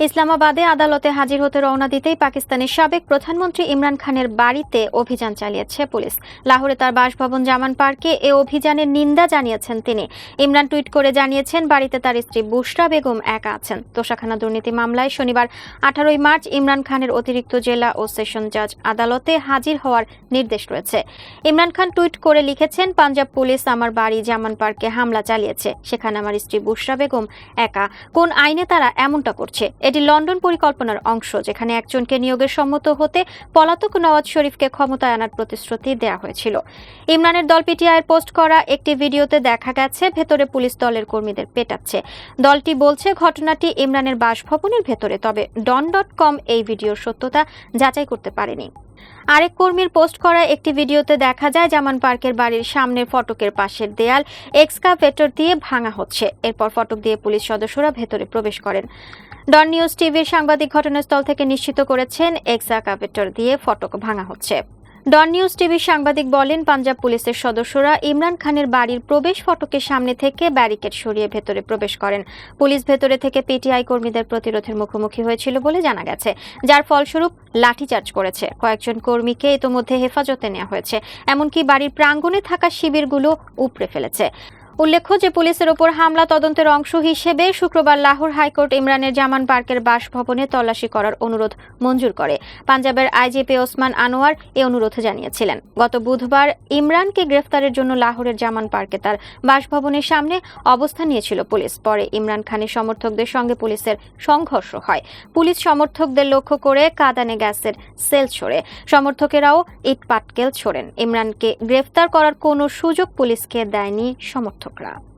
ইসলামাবাদে আদালতে হাজির হতে রওনা দিতেই পাকিস্তানের সাবেক প্রধানমন্ত্রী ইমরান খানের বাড়িতে অভিযান চালিয়েছে পুলিশ। লাহোরে তার বাসভবন জামান পার্কে এ অভিযানের নিন্দা জানিয়েছেন তিনি। ইমরান টুইট করে জানিয়েছেন, বাড়িতে তার স্ত্রী বুশরা বেগম একা আছেন। তোষাখানা দুর্নীতি মামলায় শনিবার আঠারোই মার্চ ইমরান খানের অতিরিক্ত জেলা ও সেশন জাজ আদালতে হাজির হওয়ার নির্দেশ রয়েছে। ইমরান খান টুইট করে লিখেছেন, পাঞ্জাব পুলিশ আমার বাড়ি জামান পার্কে হামলা চালিয়েছে। সেখানে আমার স্ত্রী বুশরা বেগম একা। কোন আইনে তারা এমনটা করছে? এটি লন্ডন পরিকল্পনার অংশ, যেখানে একজনকে নিয়োগের সম্মত হতে পলাতক নওয়াজ শরীফকে ক্ষমতায় আনার প্রতিশ্রুতি দেওয়া হয়েছিল। ইমরানের দল পিটিআইয়ের পোস্ট করা একটি ভিডিওতে দেখা গেছে, ভেতরে পুলিশ দলের কর্মীদের পেটাচ্ছে। দলটি বলছে, ঘটনাটি ইমরানের বাসভবনের ভেতরে, তবে ডন ডট কম এই ভিডিওর সত্যতা যাচাই করতে পারেনি। আরেক কর্মীর পোস্ট করা একটি ভিডিওতে দেখা যায় জামান পার্কের বাড়ির সামনের ফটকের পাশের দেয়াল এক্সকাভেটর দিয়ে ভাঙা হচ্ছে। এরপর ফটক দিয়ে পুলিশ সদস্যরা ভেতরে প্রবেশ করেন। ডন নিউজ টিভির সাংবাদিক ঘটনাস্থল থেকে নিশ্চিত করেছেন এক্সকাভেটর দিয়ে ফটক ভাঙা হচ্ছে। ডন নিউজ টিভির সাংবাদিক বলেন, পাঞ্জাব পুলিশের সদস্যরা ইমরান খানের বাড়ির প্রবেশ ফটকের সামনে থেকে ব্যারিকেড সরিয়ে ভেতরে প্রবেশ করেন। পুলিশ ভেতরে থেকে পিটিআই কর্মীদের প্রতিরোধের মুখোমুখি হয়েছিল বলে জানা গেছে, যার ফলস্বরূপ লাঠিচার্জ করেছে। কয়েকজন কর্মীকে ইতোমধ্যে হেফাজতে নেওয়া হয়েছে, এমনকি বাড়ির প্রাঙ্গণে থাকা শিবিরগুলো উপড়ে ফেলেছে। উল্লেখ্য যে পুলিশের ওপর হামলা তদন্তের অংশ হিসেবে শুক্রবার লাহোর হাইকোর্ট ইমরানের জামান পার্কের বাসভবনে তল্লাশি করার অনুরোধ মঞ্জুর করে। পাঞ্জাবের আইজিপি ওসমান আনোয়ার এ অনুরোধ জানিয়েছিলেন। গত বুধবার ইমরানকে গ্রেফতারের জন্য লাহোরের জামান পার্কে তার বাসভবনের সামনে অবস্থান নিয়েছিল পুলিশ। পরে ইমরান খানের সমর্থকদের সঙ্গে পুলিশের সংঘর্ষ হয়। পুলিশ সমর্থকদের লক্ষ্য করে কাদানে গ্যাসের সেল ছোড়ে। সমর্থকেরাও ইট পাটকেল ছোড়েন। ইমরানকে গ্রেফতার করার কোনো সুযোগ পুলিশকে দেয়নি Claro.